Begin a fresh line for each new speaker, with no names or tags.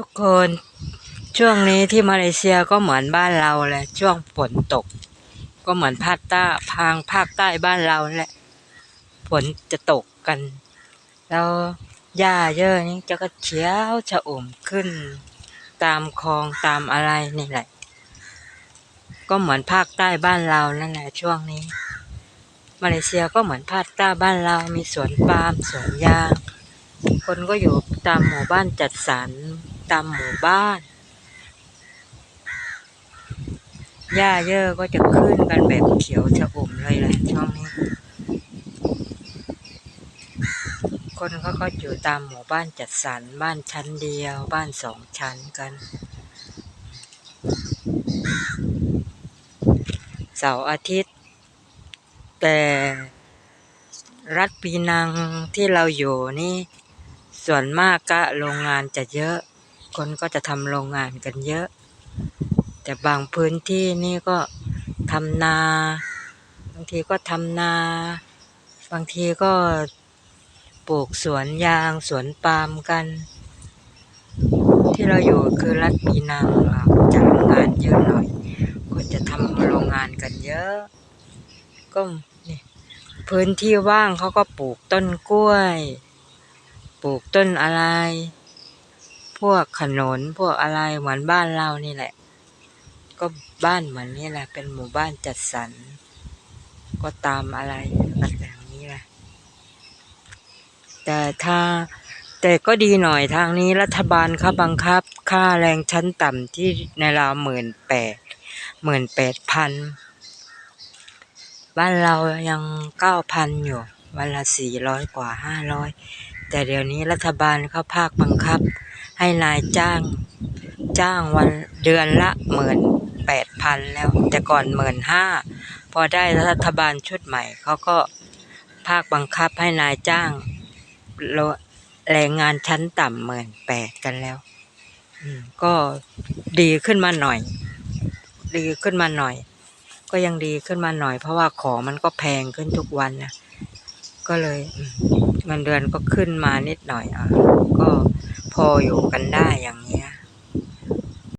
ทุกคนช่วงนี้ที่มาเลเซียก็เหมือนบ้านเราแหละช่วงฝนตก ก็เหมือนภาคใต้ทางภาคใต้บ้านเราแหละฝนจะตกกัน แล้วหญ้าเยอะนี่จะก็เขียวชะอุ่มขึ้น ตามคลองตามอะไรนี่แหละ ก็เหมือนภาคใต้บ้านเรานั่นแหละช่วงนี้ มาเลเซียก็เหมือนภาคใต้บ้านเรามีสวนปาล์มสวนยางคนก็อยู่ตามหมู่บ้านจัดสรร ตามหมู่บ้าน หญ้าเยอะก็จะขึ้นกันแบบเขียวชะอมเลยแหละช่วงนี้ คนเขาก็อยู่ตามหมู่บ้านจัดสรรบ้านชั้นเดียวบ้านสองชั้นกัน เสาร์อาทิตย์ แต่รัฐปีนังที่เราอยู่นี่ ส่วนมากก็โรงงานจะเยอะ คนก็จะทำโรงงานกันเยอะ แต่บางพื้นที่นี่ก็ทำนา บางทีก็ทำนา บางทีก็ปลูกสวนยางสวนปาล์มกัน ที่เราอยู่คือรัฐปีนังจะโรงงานเยอะหน่อย ก็จะทำโรงงานกันเยอะ ก็นี่พื้นที่ว่างเขาก็ปลูกต้นกล้วย ปลูกต้นอะไร พวกขนนพวกอะไรเหมือนบ้านเรานี่แหละ ก็บ้านเหมือนนี่แหละ เป็นหมู่บ้านจัดสรร ก็ตามอะไรกันแบบนี้แหละแต่ถ้าแต่ก็ดีหน่อยทางนี้รัฐบาลเขาบังคับ ค่าแรงชั้นต่ำที่ในราวหมื่นแปดหมื่นแปดพันบ้านเรายังเก้าพันอยู่ วันละสี่ร้อยกว่าห้าร้อยแต่เดี๋ยวนี้รัฐบาลเขาภาคบังคับ ให้นายจ้าง จ้างวันเดือนละหมื่นแปดพันแล้ว แต่ก่อนหมื่นห้าพอได้รัฐบาลชุดใหม่เขาก็ภาคบังคับให้นายจ้างลดแรงงานชั้นต่ำหมื่นแปดกันแล้วก็ดีขึ้นมาหน่อย ดีขึ้นมาหน่อย ก็ยังดีขึ้นมาหน่อย เพราะว่าของมันก็แพงขึ้นทุกวันนะก็เลยมเงินเดือนก็ขึ้นมานิดหน่อยอะก็ พออยู่กันได้อย่างนี้